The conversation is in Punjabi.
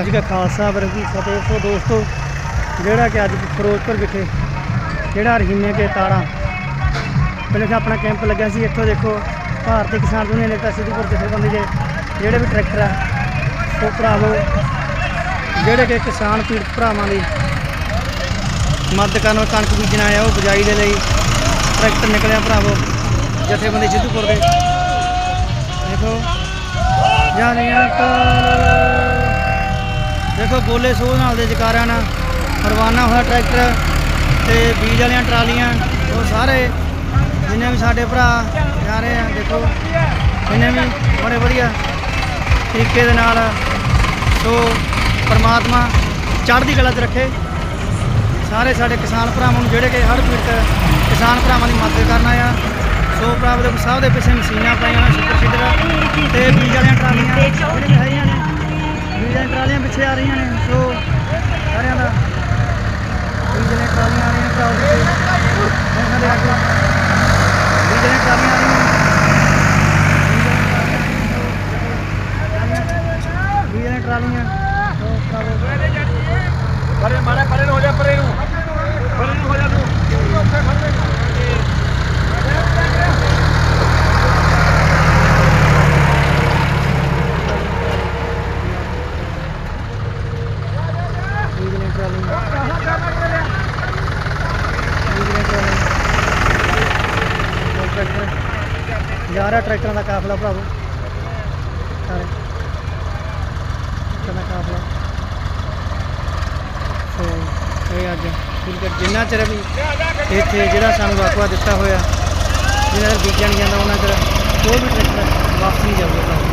ਅੱਜ ਦਾ ਖਾਲਸਾ ਵਰਗੀ ਫਤਿਹ। ਸੋ ਦੋਸਤੋ, ਜਿਹੜਾ ਕਿ ਅੱਜ ਫਿਰੋਜ਼ਪੁਰ ਵਿਖੇ ਜਿਹੜਾ ਰਹੀਮੇ ਕੇ ਤਾਰਾਂ, ਪਹਿਲੇ ਕਿ ਆਪਣਾ ਕੈਂਪ ਲੱਗਿਆ ਸੀ, ਇੱਥੋਂ ਦੇਖੋ ਭਾਰਤੀ ਕਿਸਾਨ ਯੂਨੀਅਨ ਨੇਤਾ ਸਿੱਧੂਪੁਰ ਜਥੇਬੰਦੀ ਦੇ ਜਿਹੜੇ ਵੀ ਟਰੈਕਟਰ ਆ, ਉਹ ਭਰਾਵੋ, ਜਿਹੜੇ ਕਿ ਕਿਸਾਨ ਪੀੜਤ ਭਰਾਵਾਂ ਦੀ ਮਦਦ ਕਰਨ ਕਣਕ ਬੀਜਣਾ ਆ, ਉਹ ਬਜਾਈ ਦੇ ਲਈ ਟਰੈਕਟਰ ਨਿਕਲਿਆ ਭਰਾਵੋ, ਜਥੇਬੰਦੀ ਸਿੱਧੂਪੁਰ ਦੇ। ਦੇਖੋ, ਜਾਨੀਆਂ ਤਾਂ ਦੇਖੋ ਬੋਲੇ ਸੋਹ ਨਾਲ ਦੇ ਜਕਾਰਾਂ ਨਾਲ ਰਵਾਨਾ ਹੋਇਆ ਟਰੈਕਟਰ ਤੇ ਬੀਜ ਵਾਲੀਆਂ ਟਰਾਲੀਆਂ, ਉਹ ਸਾਰੇ ਜਿੰਨੇ ਵੀ ਸਾਡੇ ਭਰਾ ਜਾ ਰਹੇ ਆ, ਦੇਖੋ, ਜਿੰਨੇ ਵੀ ਬੜੇ ਵਧੀਆ ਤਰੀਕੇ ਦੇ ਨਾਲ ਸੋ ਪਰਮਾਤਮਾ ਚੜ੍ਹਦੀ ਕਲਾ 'ਚ ਰੱਖੇ। ਸਾਰੇ ਸਾਡੇ ਕਿਸਾਨ ਭਰਾਵਾਂ ਨੂੰ, ਜਿਹੜੇ ਕਿ ਹਰ ਪੀੜਤ ਕਿਸਾਨ ਭਰਾਵਾਂ ਦੀ ਮਦਦ ਕਰਨਾ ਆ, ਸੋ ਭਰਾਵਾਂ ਦੇ ਸਭ ਦੇ ਪਿੱਛੇ ਮਸ਼ੀਨਾਂ ਪਾਈਆਂ ਨੇ ਸੁਪਰ ਸੀਡਰ ਤੇ ਬੀਜ ਵਾਲੀਆਂ ਟਰਾਲੀਆਂ ਜਿਹੜੀਆਂ ਹੈਗੀਆਂ ਨੇ ਟਰਾਲੀਆਂ ਪਿੱਛੇ ਆ ਰਹੀਆਂ ਨੇ, ਸੋ ਸਾਰਿਆਂ ਦਾ ਬੀਜ ਵਾਲੀਆਂ ਟਰਾਲੀਆਂ ਆ ਰਹੀਆਂ ਭਰਾਓ ਦੇ ਸਾਡੇ ਅੱਗੇ ਬੀਜ ਟਰਾਲੀਆਂ ਆ ਰਹੀਆਂ ਨੇ ਟਰਾਲੀਆਂ ਸੋ ਭਰਾਵੋ ਪਰੇ ਮਾੜਾ ਪਰੇ ਨੂੰ ਹੋ ਜਾ ਪਰੇ ਨੂੰ ਪਰੇ ਨੂੰ ਹੋ ਜਾ ਤੂੰ ਉੱਥੇ ਖੜ ਜਾ ਬੀਜ ਟਰੈਕਟਰ ਜਾ ਰਿਹਾ ਟਰੈਕਟਰਾਂ ਦਾ ਕਾਫਲਾ ਭਰਾਵੋ। ਸਾਰੇ। ਟਰੈਕਟਰਾਂ ਦਾ ਕਾਫਲਾ। ਸੋ, ਇਹ ਅੱਜ ਠੀਕ ਜਿੰਨਾ ਚਿਰ ਵੀ ਇੱਥੇ ਜਿਹੜਾ ਸਾਨੂੰ ਵਾਕਵਾ ਦਿੱਤਾ ਹੋਇਆ ਜਿਹਨਾਂ ਦਾ ਬੀਜਿਆ ਨਹੀਂ ਜਾਂਦਾ, ਉਹਨਾਂ ਚਿਰ ਕੋਈ ਵੀ ਟਰੈਕਟਰ ਵਾਪਸ ਨਹੀਂ ਜਾਊਗਾ। ਭਰਾਵੋ